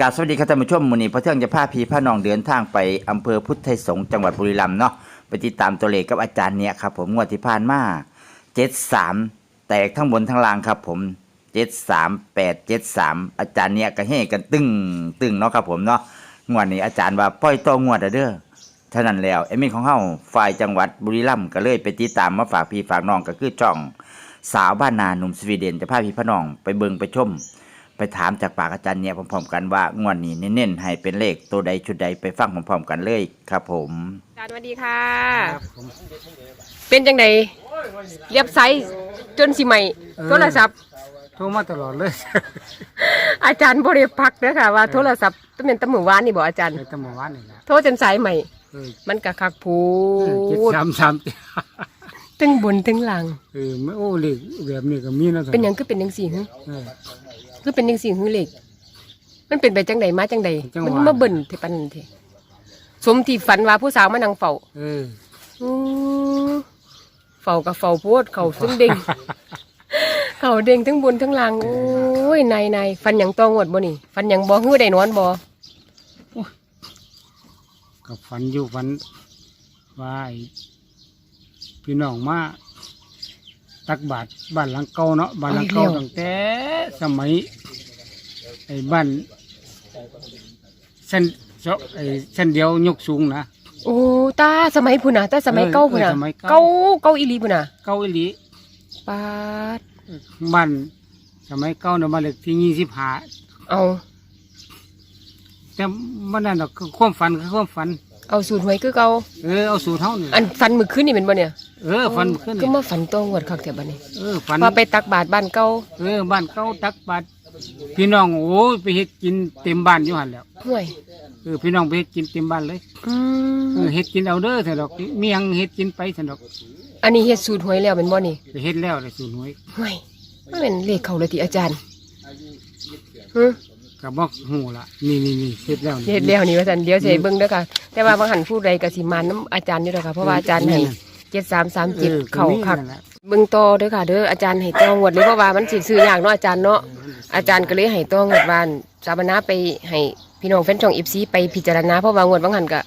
กราบสวัสดีครับท่านผู้ชมมื้อนี้พระเที่ยงจะพาพี่พานองเดินทางไปอำเภอพุทธไทยสงฆ์จังหวัดบุรีรัมย์เนาะไปติดตามตัวเลขกับอาจารย์เนี่ยครับผมงวดที่ผ่านมา73แตกทั้งบนทั้งล่างครับผม73873อาจารย์เนี่ยก็เฮกันตึ้งตึ้งเนาะครับผมเนาะงวดนี้อาจารย์ว่าปล่อยตัวงวดเด้อเท่านั้นแล้วเอมมี่ของเฮาฝ่ายจังหวัดบุรีรัมย์ก็เลยไปติดตามมาฝากพี่ฝากน้องก็คือจ่อง สาวบ้านนาหนุ่มสวีเดนจะพาพี่พาน้องไปเบิงไปชม ไปถามจากปากอาจารย์เนี่ยพร้อมๆกันว่างวดนี้เน้นๆให้เป็นเลขตัวใดชุดใดไปฟังพร้อมๆกันเลยครับผมอาจารย์สวัสดีค่ะครับผมเป็นจังไดเรียบไซส์จนสิใหม่เออโทรศัพท์โทรมาตลอดเลย อาจารย์บริพักเด้อค่ะว่าโทรศัพท์ต้องเป็นตำหมือวานนี่บอกอาจารย์ในตะหมอวานนี่แหละโทรจนสายใหม่เออมันกะคักพูเจ็ดดสามสามตึงบนตึงหลังเออไม่โอ้เล็กแบบนี้ก็มีนะเป็นหยังคือเป็นจังสี่หึเออ คือเป็นจังสี่หึเล็กมันเป็นไปจังใดมาจังใดจังหมันวะมาเบิ่นเทปันเทสมที่ฝันว่าผู้สาวมานั่งเฝ้าเอออู้เฝ้ากับเฝ้าโพดเขาซึ่งเด้ง เขาเด้งทั้งบนทั้งล่างโอ้ยนายนายฟันหยังตองวดบ่นี่ฟันหยังบ่ฮื้อได้นอนบ่กับฝันอยู่ฝันว่าไอ้พี่น้องมา ตักบาตรบ้านหลังเก่าเนาะบ้านหลังเก่าตั้งแต่สมัยไอ้บ้านเส้นเจาะไอ้เส้นเดียวยกสูงนะ โอ้ตาสมัยพุ่นน่ะตาสมัยเออเก่าพุ่นน่ะเออสมัยเก่า เก่าเก่าอีหลีพุ่นน่ะเก่าอีหลีปาดบ้านสมัยเก่าเนาะบ้านเลขที่ยี่สิบห้าเอาแต่มันนั่นน่ะคือความฝันคือความฝัน เอาสูตรหวยคือเก่าเออเอาสูตรเท่านี่อันฟันมื้อคืนนี่เป็นบ่เนี่ยเออฝันขึ้นก็มาฝันตองวดคักแท้บัดนี้เออฝันว่าไปตักบาตรบ้านเก่าเออบ้านเก่าตักบาตรพี่น้องโอ้ยไปเฮ็ดกินเต็มบ้านอยู่หันแหล้วห่วยเออพี่น้องไปเฮ็ดกินเต็มบ้านเลยอืเอมอเฮ็ดกินเอาเด้อเถอะดอกมีหยังเฮ็ดกินไปเถอะดอกอันนี้เฮ็ดสูตรหวยแล้วเป็นบ่นี่ไปเฮ็ดแล้วเลยสูตรหวยห่วยมันเป็นเลขเข้าเลยติอาจารย์หึ ก็บอกหูละนี่นี่นี่เฮ็ดแล้วนี่ เฮ็ดแล้วนี่ว่าซั่นเดี๋ยวสิให้เบิ่งเด้อค่ะ แต่ว่าบางหันผู้ใดก็สิมาน้ำอาจารย์อยู่เด้อค่ะ เพราะว่าอาจารย์ให้ออ7337เข้าก็มีคักนั่นแหละเบิ่งต่อเด้อค่ะเด้ออาจารย์ให้ต้องงวดเลยเพราะว่ามันสิซื้อยากเนาะอาจารย์เนาะอาจารย์ก็เลยให้ต้องงวดวานสาบนาไปให้พี่น้องแฟนช่อง FC ไปพิจารณาเพราะว่างวดบางหันก็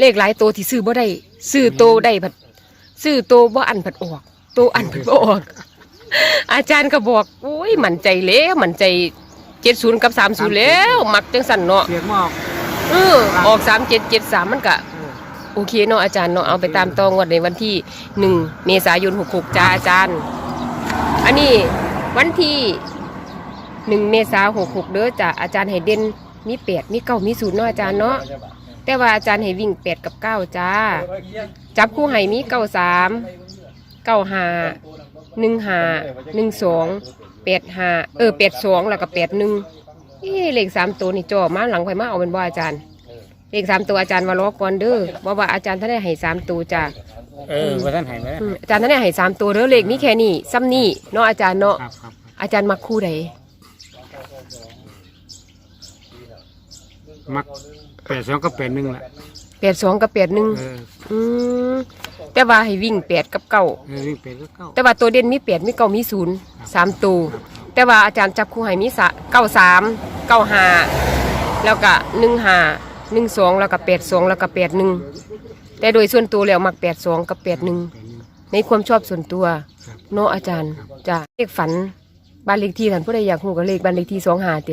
เลขหลายตัวที่ซื้อบ่ได้ซื้อโตได้ผัดซื้อโตบ่อันผัดออกโตอันผัดบ่ออก อาจารย์ก็บอกโอ้ยมั่นใจแล้วมั่นใจ 70กับ30แล้วมักจังสั่นเนาะเสียงมาออกเออออก3773มันก็เออโอเคเนาะอาจารย์เนาะเอาไปตามตองวดในวันที่หนึ่งเมษายนหกหกจ้าอาจารย์ อันนี้วันที่หนึ่งเมษาหกหกเด้อจ้าอาจารย์ให้เด่นมีแปดมีเก้ามีศูนย์เนาะอาจารย์เนาะแต่ว่าอาจารย์ให้วิ่งแปดกับเก้าจ้า จับคู่ให้มีเก้าสามเก้าห้าหนึ่งห้าหนึ่งสอง แปดห้าเออแปดสองแล้วก็แปดหนึ่งเอ๊ะเลขสามตัวนี่จ่อมาหลังไฟมาเอาเป็นบ่อาจารย์ เลขสามตัวอาจารย์ว่าล้อก่อนเด้อว่าว่าอาจารย์ท่านได้ให้สามตัวจ้าเออว่าท่านให้ไหมอืมอาจารย์ท่านได้ให้สามตัวเด้อเลขนี้แค่นี้ซ้ำนี่เนาะอาจารย์เนาะครับครับอาจารย์มักคู่ใดมักแปดสองก็แปดหนึ่งละแปดสองกับแปดหนึ่งเอออืมแต่ว่าให้วิ่งแปดกับเก้าเออวิ่งแปดก็เก้าแต่ว่าตัวเด่นมีแปดมีเก้ามีศูนย์สามตัวแต่ว่าอาจารย์จับคู่ให้มีสะเก้าสามเก้าห้าแล้วก็หนึ่งห้าหนึ่งสองแล้วก็แปดสองแล้วก็แปดหนึ่งแต่โดยส่วนตัวแล้วมักแปดสองกับแปดหนึ่งแปดหนึ่ง ในความชอบส่วนตัวครับเนาะอาจารย์จะเลขฝันบ้านเลขที่ท่านผู้ใดอยากหูก็เลขบ้านเลขที่สองหาเต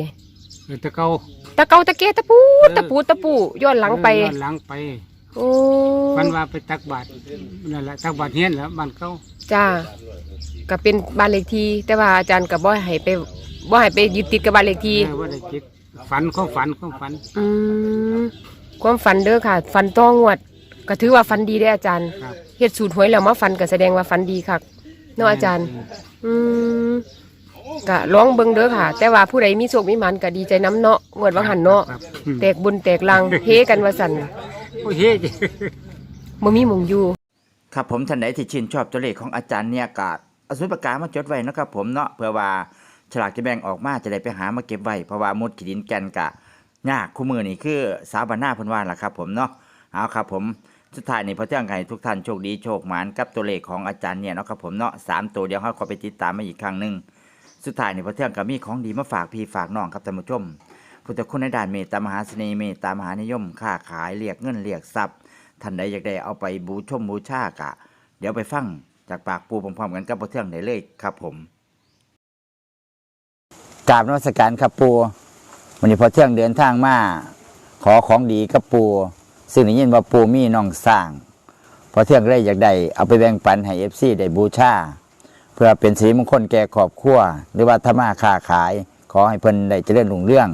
เออแตะเก้า ตะเกาตะเกตะปูตะปูตะปูย้อนหลังไป เออย้อนหลังไปโอ้ฟันว่าไปตักบาตรนั่นแหละตักบาตรเฮียนแหล้วบ้านเก่าจ้าก็เป็นบ้านเลขที่ แต่ว่าอาจารย์ก็บ่ให้ไปบ่ให้ไปยึดติดกับบ้านเลขที่ เออว่าได้จิตฝันความฝันความฝันอืมความฝันเด้อค่ะ ฝันต้องวด ก็ถือว่าฝันดีได้ออาจารย์ครับเฮ็ดสูตรหวยแล้วมาฝันก็แสดงว่าฝันดีคักเนาะอาจารย์ อืม ก็ลองเบิ่งเด้อค่ะ แต่ว่าผู้ใดมีโชคมีหมันก็ดีใจน้ำเนาะงวดว่าหันเนาะครับแตกบุญแตกลังเฮกันว่าสั่นโอ้ยเฮ้ย บ่มีหมองอยู่ ครับผมท่านใดที่ชื่นชอบตัวเลขของอาจารย์เนี่ยกาดเอาสุนปากกามาจดไว้เนาะครับผมเนาะเพื่อว่าฉลากจะแบ่งออกมาจะได้ไปหามาเก็บไว้เพราะว่ามุดขีดินแกนกะยากคู่มือนี่คือสาวบานหน้าเพิ่นว่าล่ะครับผมเนาะเอาครับผมสุดท้ายนี่พอเที่ยงไห้ทุกท่านโชคดีโชคหมานกับตัวเลขของอาจารย์เนี่ยเนาะครับผมเนาะสามตัวเดียวเขาขอไปติดตามมาอีกครั้งหนึ่ง สุดท้ายนี่พอเที่ยงก็มีของดีมาฝากพี่ฝากน้องครับท่านผู้ชมพุทธคุณในด้านเมตตามหาเสน่ห์เมตตามหานิยมค้าขายเรียกเงินเรียกทรัพย์ท่านใดอยากได้เอาไปบูชมบูชากะ เดี๋ยวไปฟังจากปากปูพร้อมๆกันกับพระเทืองได้เลยครับผมกราบนวัสการครับปูวันนี้พอเที่ยงเดินทางมาขอของดีกับปูซึ่งได้ยินว่าปูมีน้องสร้าง พอเที่ยงเลยอยากได้เอาไปแบ่งปันให้เอฟซีได้บูชา เพื่อเป็นสีมงคลแก่ครอบครัวหรือว่าธรรมาค้าขาย ขอให้เพิ่นได้เจริญรุ่งเรือง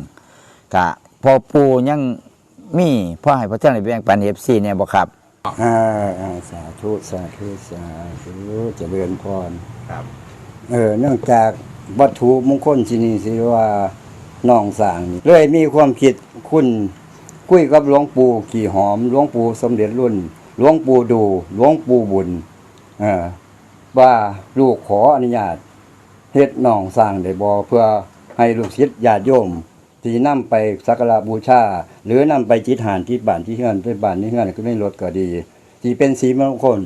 กะพอปูยังมีพ่อให้พอเที่ยงได้แบ่งปันเอฟซีเนี่ยบ่ครับอ่าอ่าสาธุสาธุสาธุเจริญพรครับ เออเนื่องจากวัตถุมงคลที่นี่สิว่าน้องสร้างนี่เลยมีความคิดคุณคุยกับหลวงปู่ขี่หอมหลวงปู่สมเด็จรุ่นหลวงปู่ดูหลวงปู่บุญเออ ว่าลูกขออนุญาตเฮ็ดน้องสร้างได้บ่เพื่อให้ลูกศิษย์ญาติโยมที่นำไปสักการะบูชา หรือนำไปจิตหานที่บ้านที่เฮือนที่บ้านที่เฮือนก็ไม่ลดก็ดี ที่เป็นสีมงคล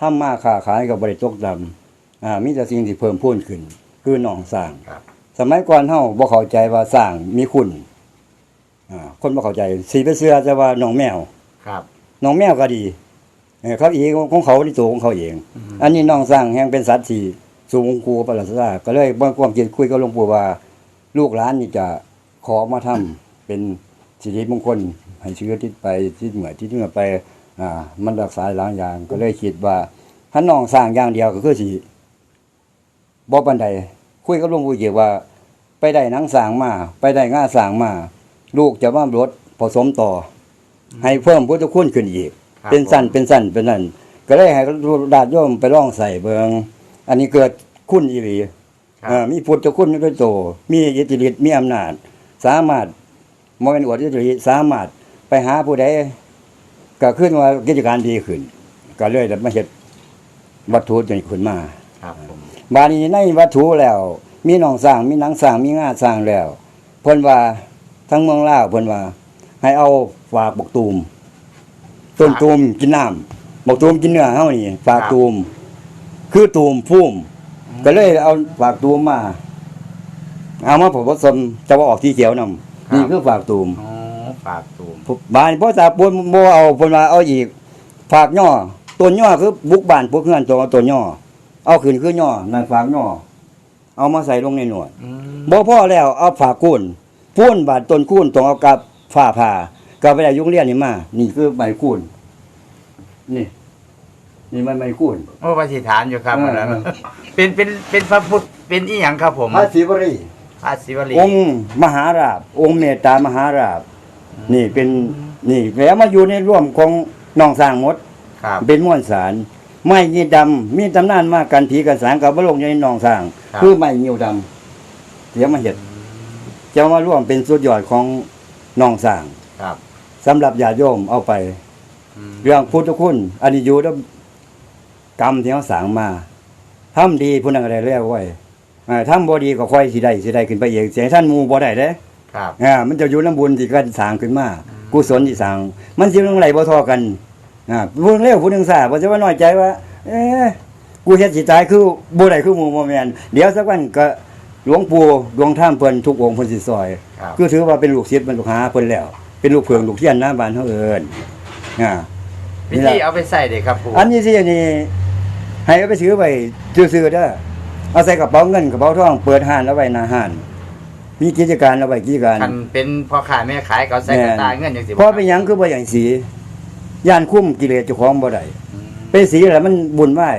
ทำมาค้าขายกับบริตกดำอ่ามีแต่สิ่งที่เพิ่มพูนขึ้น คือหนองสร้างครับสมัยก่อนเฮาบ่เข้าใจว่าสร้างมีคุณอ่าคนบ่เข้าใจสีไปเสื้อจะว่าหนองแมวครับหนองแมวก็ดี เออเขาอีกของเขาที่ตัวของเขาเอง อันนี้น้องสร้างแห่งเป็นสัตว์ที่สูงกูประหลาดซาก็เลยบ่ความคิดคุยกับหลวงปู่ว่า ลูกหลานนี่จะขอมาทำเป็นสิริมงคลให้เชื้อที่ไปที่เหมือที่เหมือไป อ่า มันรักษาหลายอย่าง ก็เลยคิดว่าถ้าน้องสร้างอย่างเดียวก็คือสิบ่ปานใดคุยกับหลวงปู่เกี่ยวว่า ไปได้หนังสร้างมา ไปได้ง่าสร้างมา ลูกจะมารถผสมต่ออให้เพิ่มพุทธคุณขึ้นอีก ครับเป็นสั้นเป็นสั้นเป็นนั่นก็เลยให้ดาดโยมไปล่องใส่เบิงอันนี้เกิดคุณอีหลีครับ เอ่อมีพุทธคุณด้วยโต มีอิทธิฤทธิ์มีอำนาจ สามารถมองเป็นอวดอิทธิฤทธิ์สามารถไปหาผู้ใดก็ขึ้นว่ากิจการดีขึ้น ก็เลยได้มาเฮ็ดวัตถุจนขึ้นมา ครับผมบาดนี้ในวัตถุแล้ว มีหนองสร้างมีหนังสร้างมีงาสร้างแล้วเพิ่นว่าทั้งเมืองลาวเพิ่นว่า ให้เอาฝากบกตูม ต้นตูมกินน้ำบกตูมกินเนื้อเฮานี่ฝากตูม คือตูมพุ่มก็เลยเอาฝากตูมมา เอามาผสมจะว่าออกที่เขียวนำนี่คือฝากตูมอ๋อฝากตูมบ้านพ่อตาปนบ่เอาเพิ่นว่าเอาอีกฝากย่อต้นย่อคือบุกบ้านพวกเฮือนตัวต้นย่อเอาขึ้นคือย่อนั่นฝากย่อเอามาใส่ลงในหนวดอืมบ่พอแล้วเอาฝากกุ้นพูนบาดต้นคูนต้องเอากับฝ้าผ่า ก็ไปได้ยุงเรียนนี่มา นี่คือใบคูนนี่ นี่มันใบคูนโอ้พระสิฐานอยู่ครับเอออันนั้นเออเป็นเป็นเป็นพระพุทธเป็นอีหยังครับผมพระศิวรี พระศิวลี องค์มหาราบ องค์เมตตามหาราบ นี่เป็น นี่แล้วมาอยู่ในร่วมของน้องสร้างหมด ครับ เป็นม้วนสาร ไม้ยีดำมีตำนานมากกันผีกันสางกับบลงอยู่ในหนองสร้าง ครับ คือไม้ยิวดำเสียมาเห็ดจะมาร่วมเป็นสุดยอดของหนองสร้าง ครับ สำหรับญาติโยมเอาไปอืมเรื่องพุทธคุณอันนี้อยู่ด้วยกรรมที่เขาสร้างมาทำดีผู้นั้นก็ได้แล้วไว้อ่าทำบ่ดีก็ค่อยสิได้สิได้ขึ้นไปเองเสียท่านหมู่บ่ได้เด้ครับอ่ามันจะอยู่น้ำบุญที่กันสร้างขึ้นมากุศลที่สร้าง มันสิลงไหลบ่เทอกันอ่าผู้หนึงเร็วผู้หนึงช้าบ่จะว่าน้อยใจว่า เอ๊ะกูเฮ็ดสิตายคือบ่ได้คือหมู่บ่แม่นเดี๋ยวสักวันก็หลวงปู่ดวงท่ามเพิ่นทุกองค์เพิ่นสิซอยครับคือถือว่าเป็นลูกศิษย์เป็นลูกหาเพิ่นแล้ว เป็นลูกเพิงลูกเทียนนะบ้านเฮาเอิ้นอ่าวิธีเอาไปใส่เด็กครับผมอันนี้สิอันนี้ให้เอาไปซื้อไว้ซื่อๆเด้อเอาใส่กระเป๋าเงินกระเป๋าทองเปิดห้านเอาไว้หน้าห้าน มีกิจการเอาไว้กิจการ คันเป็นพ่อค้าแม่ขายเขาใส่กระตาเงินอย่างสิเพราะเป็นหยังคือบ่อย่างสีย่านคุ้มกิเลสเจ้าของบ่ได้อืมเป็นสีแล้วมันบุญไหวาย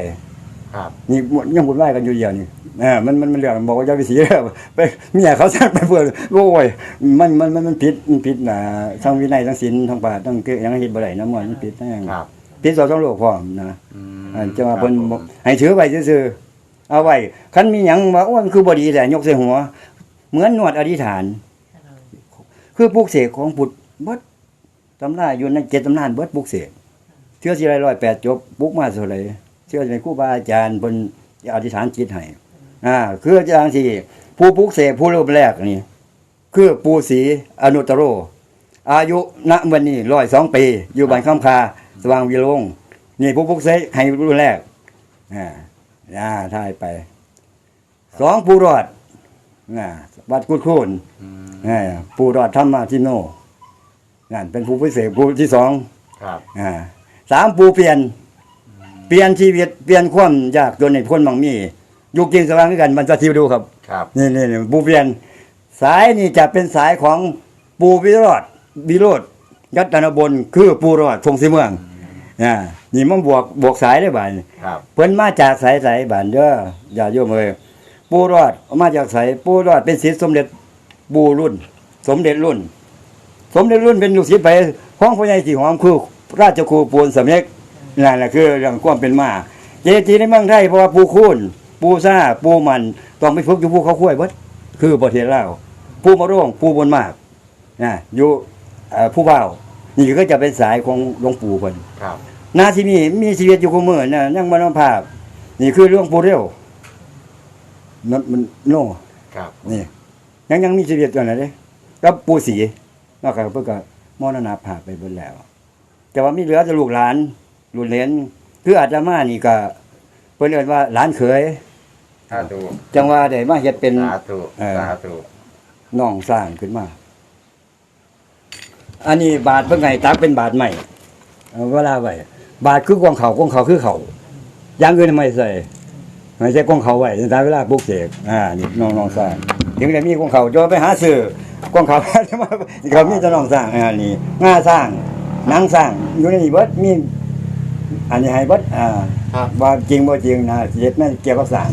ครับนี่ยังบุญไหวายกันอยู่เดียวนี่ เออมันมันมันเรื่องบอกว่าอย่าไปสีแล้วไปเมียเขาสั่งไปเพื่อนโอ้ยมันมันมันมันผิดมันผิดนะทั้งวินัยทั้งศีลทั้งปาทั้งเกยังเฮ็ดบ่ได้นะมันมันผิดแท้งครับผิดต่อต้องโลกพร้อมนะอืมอันจะว่าเพิ่นครับบผอกมให้ถือไว้ซื่อๆเอาไว้คันมีหยังว่าโอ้ยมันคือบ่ดีแต่ยกใส่หัว เหมือนนวดอธิษฐาน คือปลูกเสกของพุทธเบิดตำราอยู่ในเจ็ดตำนานเบิดปลูกเสกเชื่อสิไรร้อยแปดจบปลูกมาเท่าไหร่เชื่อสิครูบาอาจารย์เพิ่นอธิษฐานจิตให้ อ่าคืออาจารย์สิผู้ปลูกเสกผู้รูปแรกนี่คือปู่ศรีอนุตตโร อายุณวันนี้ร้อยสองปี อยู่บ้านคำคาสว่างวิโรงนี่ผู้ปลูกเสกให้รุ่นแรกอ่าอ่าทายไปสองผู้รอดอ่าวัดกุดโคนเออปู่รอดธรรมาทิโนนั่นเป็นผู้พิเศษผู้ที่สองครับอ่าสามปู่เปลี่ยน เปลี่ยนชีวิตเปลี่ยนความยากจนในพ้นบางมี อยู่กินสว่างด้วยกันมันจะทิวดูครับ ครับ นี่นี่นี่ปู่เปลี่ยน สายนี่จะเป็นสายของปู่วิโรธวิโรธยัตนบนคือปู่รอดทงสีเมืองอ่านี่มันบวกบวกสายได้บ่ายครับ เพิ่นมาจากสายสายบ้านเด้ออย่าโยมเอ้ยปู่รอดมาจากสายปู่รอดเป็นศิษย์สมเด็จปู่รุ่น สมเด็จรุ่น สมเด็จรุ่นเป็นลูกศิษย์ไปห้องพ่อใหญ่สีหอมคือราชครูปูนสำเร็จนั่นแหละคือเรื่องความเป็นมา เจดีย์ในเมืองไทยเพราะว่าปูคูน ปูซ่าปูมันต้องไปฝึกอยู่ภูเขาคุ้วยเบิดคือประเทศลาวปูมะร่วงปูบนมากนะอยู่เอ่อผู้เบานี่ก็จะเป็นสายของหลวงปู่เพิ่นครับนาที่นี่มีชีวิตอยู่คู่มือนะยังมรณภาพ นี่คือเรื่องปูเร็วมันมันโน่ครับนี่ยังยังมีชีวิตอยู่นะเด้กับปูสีนอกจากเพิ่นก็มรณภาพไปเบิดแล้ว แต่ว่ามีเหลือแต่ลูกหลานลูกเหลนคืออาตมานี่ก็เพิ่นเอิ้นว่าหลานเขย สาธุจังว่าได้มาเฮ็ดเป็น สาธุเออ สาธุน้องสร้างขึ้นมา อันนี้บาทเพิ่นไงตักเป็นบาทใหม่เอาเวลาไว้บาทคือกองเขากองเขาคือเขาอย่างอื่นไม่ใส่ไม่ใช่กองเขาไว้ตามเวลาปลูกเสกอ่านี่น้องน้องสร้างถึงได้มีกองเขาจะไปหาซื้อกองเขาเขามีแต่น้องสร้างอ่านี่ง่าสร้างหนังสร้างอยู่ในนี้เบิดมีอันนี้ให้เบิดอ่าครับ ว่าจริงบ่จริงนะเฮ็ดแม่นเกี่ยวกับสร้าง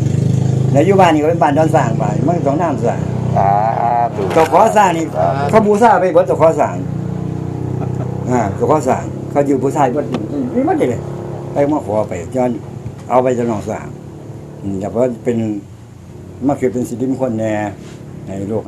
แล้วอยู่บ้านนี่ก็เป็นบ้านดอนสร้างบ้านมันต้องน้ำสร้างสาธุเจ้าขอสร้างนี่เขาบูชาไปเบิดเจ้าขอสร้างอ่าเจ้าขอสร้างเขาอยู่บูชาเบิดนี่มันเลยไปมาขอไปจนเอาไปจะน้องสร้างอืมอย่าว่าเป็นมาคือเป็นสิริมงคลแน่ในโลก